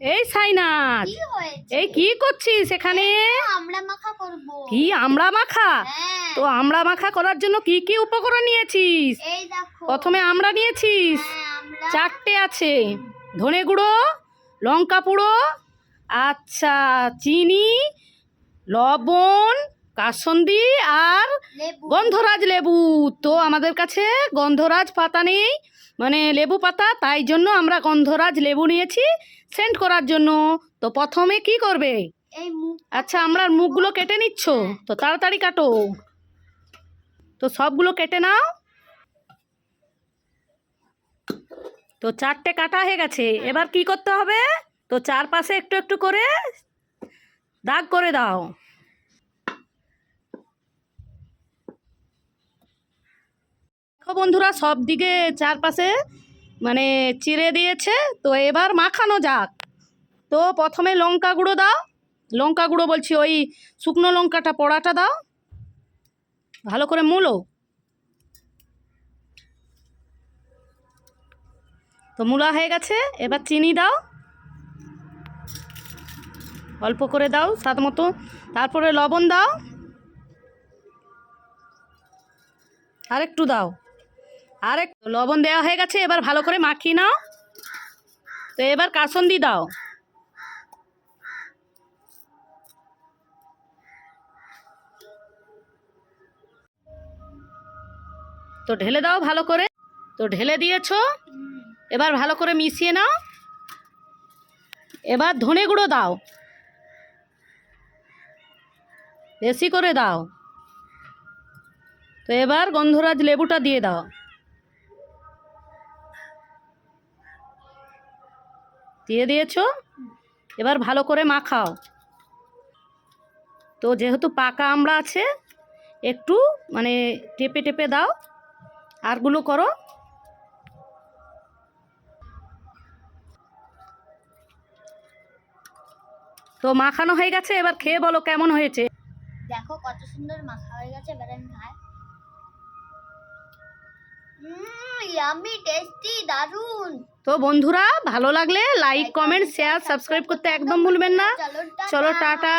এই সাইনাথ এই কি করছিস এখানে? আমরা মাখা করব। কি আমড়া মাখা? হ্যাঁ। তো আমড়া মাখা করার জন্য কি কি উপকরণ নিয়েছিস? এই দেখো। প্রথমে আমরা নিয়েছিস হ্যাঁ চারটে আছে। ধনে গুঁড়ো লঙ্কা পুড়ো আচ্ছা চিনি লবণ কাসন্দি আর গন্ধরাজ লেবু। তো আমাদের কাছে গন্ধরাজ পাতা নেই। মানে লেবু পাতা তাই জন্য আমরা গন্ধরাজ লেবু নিয়েছি সেন্ট করার জন্য। তো প্রথমে কি করবে? আচ্ছা আমরা মুখগুলো কেটে নিচ্ছ। তো তাড়াতাড়ি কাটো। তো সবগুলো কেটে নাও। তো চারটে কাটা হয়ে গেছে। এবার কি করতে হবে? তো চারপাশে একটু একটু করে দাগ করে দাও। বন্ধুরা, সব দিকে চারপাশে মানে চিড়ে দিয়েছে। তো এবার মাখানো যাক। তো প্রথমে লঙ্কা গুঁড়ো দাও। লঙ্কা গুঁড়ো বলছি, ওই শুকনো লঙ্কাটা পোড়াটা দাও। ভালো করে মুলো। তো মূলা হয়ে গেছে, এবার চিনি দাও। অল্প করে দাও, স্বাদ মতো। তারপরে লবণ দাও। আরেকটু দাও। আরেক লবণ দেওয়া হয়ে গেছে, এবার ভালো করে মাখিয়ে নাও। তো এবার কাসন্দি দাও। তো ঢেলে দাও ভালো করে। তো ঢেলে দিয়েছ, এবার ভালো করে মিশিয়ে নাও। এবার ধনে গুঁড়ো দাও। বেশি করে দাও। তো এবার গন্ধরাজ লেবুটা দিয়ে দাও। দিয়ে দিয়েছ? এবার ভালো করে মাখাও। তো যেহেতু পাকা আমড়া আছে, একটু মানে টেপে টেপে দাও আরগুলো করো। তো মাখানো হয়ে গেছে, এবার খেয়ে বলো কেমন হয়েছে? দেখো কত সুন্দর মাখা হয়ে গেছে, এবার আমি খাই। ইয়ামি টেস্টি দারুন তো বন্ধুরা ভালো লাগলে লাইক কমেন্ট শেয়ার সাবস্ক্রাইব করতে একদম ভুলবেন না চলো চলো টাটা